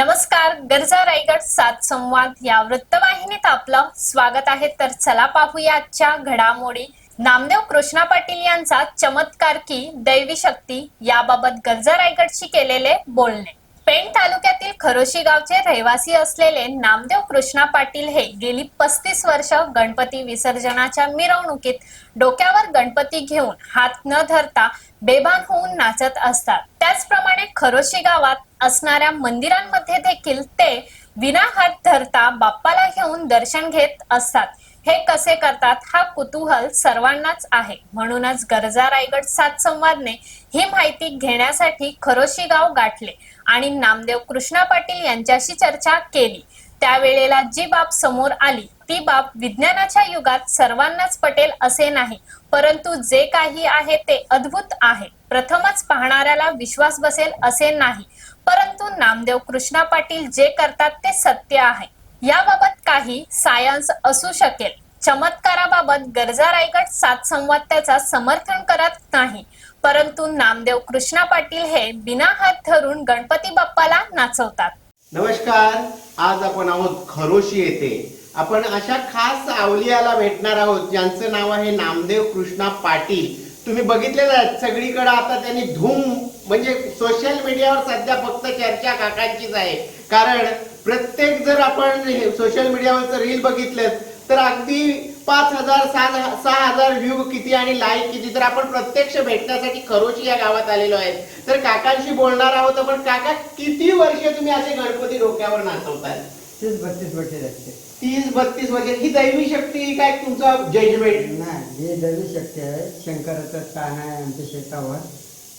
नमस्कार गरजा रायगड सात संवाद या वृत्तवाहिनीत आपलं स्वागत आहे. तर चला पाहूया आजच्या घडामोडी. नामदेव कृष्णा पाटील यांचा चमत्कार की दैवी शक्ती याबाबत गरजा रायगडशी केलेले बोलणे. पेण तालुक्यात खरोशी गावचे रहिवासी असलेले नामदेव कृष्णा पाटील हे गेली पस्तीस वर्ष गणपती विसर्जनाच्या मिरवणुकीत डोक्यावर गणपती घेऊन हात न धरता बेभान होऊन नाचत असतात. त्याचप्रमाणे खरोशी गावात असणाऱ्या मंदिरांमध्ये देखील ते विना हात धरता बाप्पाला घेऊन दर्शन घेत असतात. हे कसे करतात हा कुतूहल सर्वांनाच आहे. म्हणूनच गरजा रायगड सात संवादने ही माहिती घेण्यासाठी खरोशी गाव गाठले. आणि नामदेव कृष्णा पाटील यांच्याशी चर्चा केली. त्यावेळेला जी बाब समोर आली ती बाब विज्ञानाच्या युगात सर्वांनाच पटेल असे नाही परंतु जे काही आहे ते अद्भुत आहे. प्रथमच पाहणाऱ्याला विश्वास बसेल असे नाही परंतु नामदेव कृष्णा पाटील जे करतात ते सत्य आहे. याबाबत काही सायन्स असू शकेल. चमत्काराबाबत गरजा रायगड सात संवाद त्याचा समर्थन करत नाही. परंतु नामदेव कृष्णा पाटील हे बिना हात धरून गणपती बाप्पाला नाचवतात. नमस्कार आज आपण आहोत खरोशी येथे. आपण अशा खास आवलियाला भेटणार आहोत ज्यांचं नाव आहे नामदेव कृष्णा पाटील. तुम्ही बघितलेलं आहे सगळीकडे आता त्यांनी धूम म्हणजे सोशल मीडियावर सध्या फक्त चर्चा काकांचीच आहे. कारण प्रत्येक जर आपण सोशल मीडियावरचं रील बघितलं तर अगदी पाच हजार सात सहा हजार व्ह्यू किती आणि लाईक किती? तर आपण प्रत्यक्ष भेटण्यासाठी खरोशी या गावात आलेलो आहे. तर काकांशी बोलणार आहोत पण काका किती वर्ष तुम्ही असे गणपती डोक्यावर नाचवताय? तीस बत्तीस वर्षे लागते तीस बत्तीस वर्ष. ही दैवी शक्ती काय तुमचा जजमेंट नाही हे दैवी शक्ती आहे. शंकराचं स्थान आहे आमच्या शेतावर.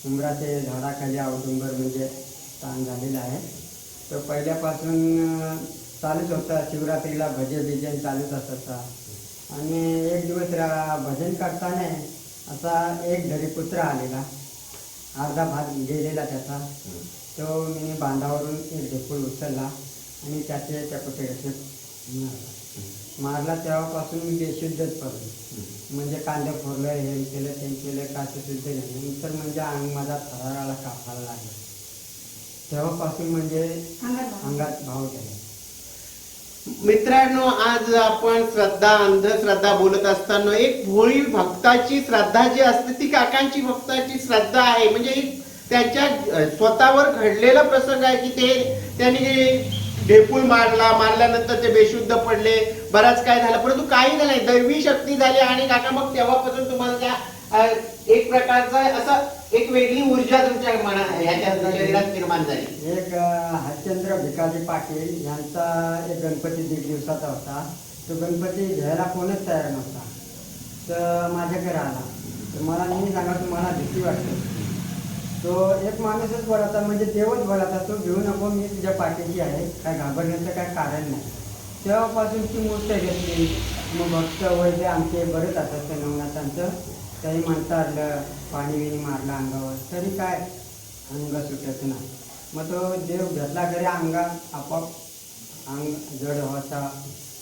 उमराचे झाडाखाली औदुंबर म्हणजे स्थान झालेलं आहे. तो पहिल्यापासून चालूच होता. शिवरात्रीला भजन बिजन चालूच असायचा आणि एक दिवस रा भजन करताना असा एक धरीपुत्र आलेला. अर्धा भाग गेलेला त्याचा. तो मी बांधावरून एक ढेकूळ उचलला आणि त्याचे त्या पुतळ्याचे मारला. मारला तेव्हापासून मी बेशुद्धच पडलो. म्हणजे कांदे फोडलं हे केलं ते केलं का ते शुद्ध झालं. नंतर म्हणजे अंग माझा थराराला कापायला लागला. तेव्हापासून म्हणजे अंगात भाव गेला. मित्रांनो आज आपण श्रद्धा अंधश्रद्धा बोलत असताना एक भोळी भक्ताची श्रद्धा जी असते ती काकांची भक्ताची श्रद्धा आहे. म्हणजे त्यांच्या स्वतःवर घडलेला प्रसंग आहे की ते त्यांनी ढेपूल मारला मारल्यानंतर ते बेशुद्ध पडले बराच काय झालं. परंतु काही झालं नाही. दैवी शक्ती झाली आणि काका मग तेव्हापासून तुम्हाला त्या एक प्रकारचा असं एक वेगळी ऊर्जा तुमच्या मना ह्याच्या शरीरात निर्माण झाली. एक अं, भिकाजी पाटील यांचा एक गणपती दीड दिवसाचा होता. तो गणपती घ्यायला कोणच तयार नव्हता. तर माझ्याकडे आला. तर मला नेहमी सांगा तुम्हाला भीती वाटते. तो एक माणूसच बोलायचा म्हणजे देवच बोलायचा तो घेऊ नको मी तुझ्या पाठीची आहे. काय घाबरण्याचं काय कारण नाही. तेव्हापासून ती मूर्त घेतली. मग भक्त वगैरे आमचे बरेच असतात ते नवनाथांचं. त्याही म्हणता आलं पाणी बिणी मारलं अंगावर. तरी काय? अंग सुटत नाही. मग तो देव घेतला घरी अंगात आपोआप अंग जड व्हायचा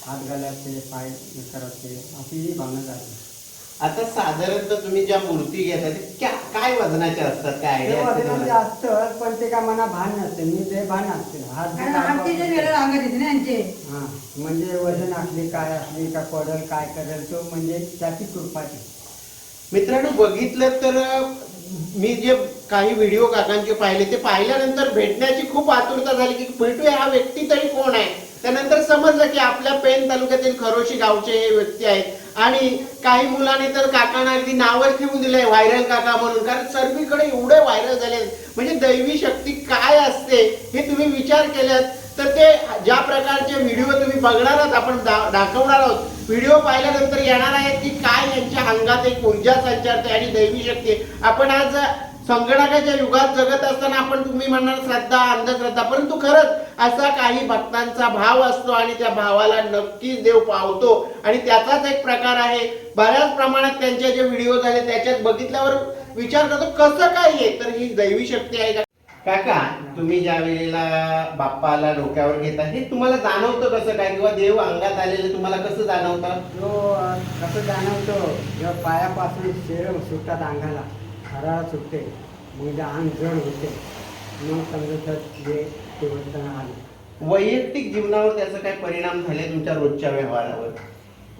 हात घालायचे पाय करायचे. अशी ही भावना झाली. आता साधारणतः तुम्ही ज्या मूर्ती घेता ते क्या- काय वजनाच्या असतात? काय ते वजनाचे? असतं पण ते का मना भान नसते. मी ते भान असते. हात आमचे जे ना यांचे. हा म्हणजे वजन असली काय असली का पडल काय करेल तो म्हणजे त्याची कृपाची मित्रांनो बघितलं तर मी जे काही व्हिडिओ काकांचे पाहिले ते पाहिल्यानंतर भेटण्याची खूप आतुरता झाली की भेटूया हा व्यक्ती तरी कोण आहे? त्यानंतर समजलं की आपल्या पेन तालुक्यातील खरोशी गावचे हे व्यक्ती आहेत. आणि काही मुलांनी तर काकांना अगदी नावच ठेवून दिलंय व्हायरल काका म्हणून. कारण सर्वीकडे एवढे व्हायरल झाले म्हणजे दैवी शक्ती काय असते हे तुम्ही विचार केलात तर ते ज्या प्रकारचे व्हिडिओ तुम्ही बघणार आहात आपण दा- दाखवणार आहोत व्हिडिओ पाहिल्यानंतर येणार आहे की काय यांच्या अंगात एक ऊर्जा संचारते आणि दैवी शक्ती आपण आज संगणकाच्या युगात जगत असताना आपण तुम्ही म्हणणार श्रद्धा अंधश्रद्धा परंतु खरंच असा काही भक्तांचा भाव असतो आणि त्या भावाला नक्कीच देव पावतो. आणि त्याचाच एक प्रकार आहे. बऱ्याच प्रमाणात त्यांचे जे व्हिडिओ झाले त्याच्यात बघितल्यावर विचार करतो कसं काय आहे तर ही दैवी शक्ती आहे. का काका तुम्ही ज्या वेळेला बाप्पाला डोक्यावर घेता हे तुम्हाला जाणवतं कसं काय? किंवा देव अंगात आलेलं तुम्हाला कसं जाणवतं? तो अं, कसं जाणवतो? जेव्हा पायापासून शेळ सुटतात अंगाला हराळा सुटते ते अंग जड होते. मग समजत जे ते वर्तन आले. वैयक्तिक जीवनावर त्याचा काय परिणाम झाले तुमच्या रोजच्या व्यवहारावर?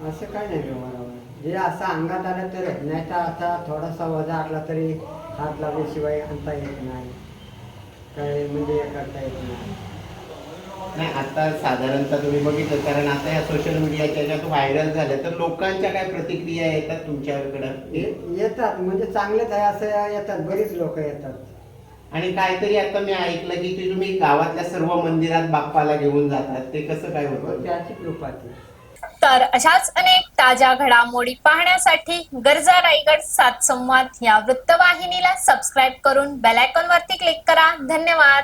असं काय नाही व्यवहारावर. जे असं अंगात आलं तर नाही तर आता थोडासा वजा आला तरी हात लागल्याशिवाय आणता येत नाही. काय म्हणजे हे करता येत नाही. आता साधारणतः तुम्ही बघितलं कारण आता या सोशल मीडियाच्या याच्यात व्हायरल झालं तर लोकांच्या काय प्रतिक्रिया येतात तुमच्याकडं? येतात म्हणजे चांगलेच आहे असं येतात बरीच लोक येतात. आणि काहीतरी आता मी ऐकलं की ते तुम्ही गावातल्या सर्व मंदिरात बाप्पाला घेऊन जातात ते कसं काय होतं? त्याची कृपाची तर अशाच अनेक ताज्या घडामोडी पाहण्यासाठी गरजा रायगड सात संवाद या वृत्तवाहिनीला सबस्क्राईब करून बेल आयकॉन वरती क्लिक करा. धन्यवाद.